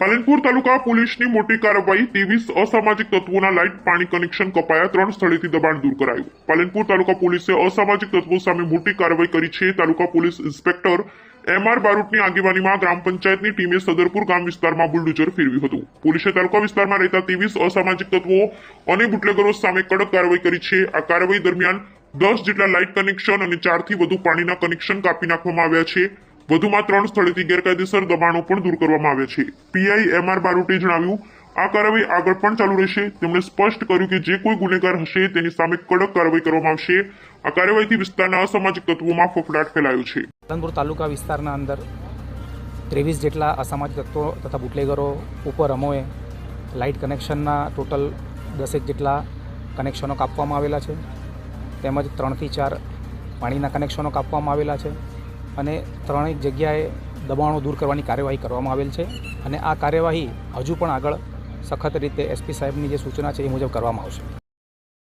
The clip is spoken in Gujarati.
પાલનપુર તાલુકા પોલીસની મોટી કાર્યવાહી ત્રેવીસ અસામાજિક તત્વોના લાઇટ પાણી કનેક્શન કપાયા ત્રણ સ્થળેથી દબાણ દૂર કરાયું. પાલનપુર તાલુકા પોલીસે અસામાજિક તત્વો સામે મોટી કાર્યવાહી કરી છે. તાલુકા પોલીસ ઇન્સ્પેક્ટર એમ આર બારોટની આગેવાનીમાં ગ્રામ પંચાયતની ટીમે સદરપુર ગામ વિસ્તારમાં બુલડોઝર ફેરવ્યું હતું. પોલીસે તાલુકા વિસ્તારમાં રહેતા ત્રેવીસ અસામાજિક તત્વો અને બુટલેગરો સામે કડક કાર્યવાહી કરી છે. આ કાર્યવાહી દરમિયાન દસ જેટલા લાઇટ કનેક્શન અને ચારથી વધુ પાણીના કનેક્શન કાપી નાખવામાં આવ્યા છે. વધુમાં ત્રણ સ્થળેથી ગેરકાયદેસર દબાણો પણ દૂર કરવામાં આવ્યા છે. પીઆઈ એમ આર બારોટે જણાવ્યું, આ કાર્યવાહી આગળ પણ ચાલુ રહેશે. તેમણે સ્પષ્ટ કર્યું કે જે કોઈ ગુનેગાર હશે તેની સામે કડક કાર્યવાહી કરવામાં આવશે. આ કાર્યવાહીથી વિસ્તારના અસામાજિક તત્વોમાં ફફડાટ ફેલાયો છે. પાલનપુર તાલુકા વિસ્તારના અંદર ત્રેવીસ જેટલા અસામાજિક તત્વો તથા બુટલેગરો ઉપર અમોએ લાઇટ કનેક્શનના ટોટલ દસેક જેટલા કનેક્શનો કાપવામાં આવેલા છે. તેમજ ત્રણથી ચાર પાણીના કનેક્શનો કાપવામાં આવેલા છે. અને ત્રણેક જગ્યાએ દબાણો દૂર કરવાની કાર્યવાહી કરવામાં આવેલ છે અને આ કાર્યવાહી હજુ પણ આગળ સખત રીતે એસપી સાહેબની જે સૂચના છે એ મુજબ કરવામાં આવશે.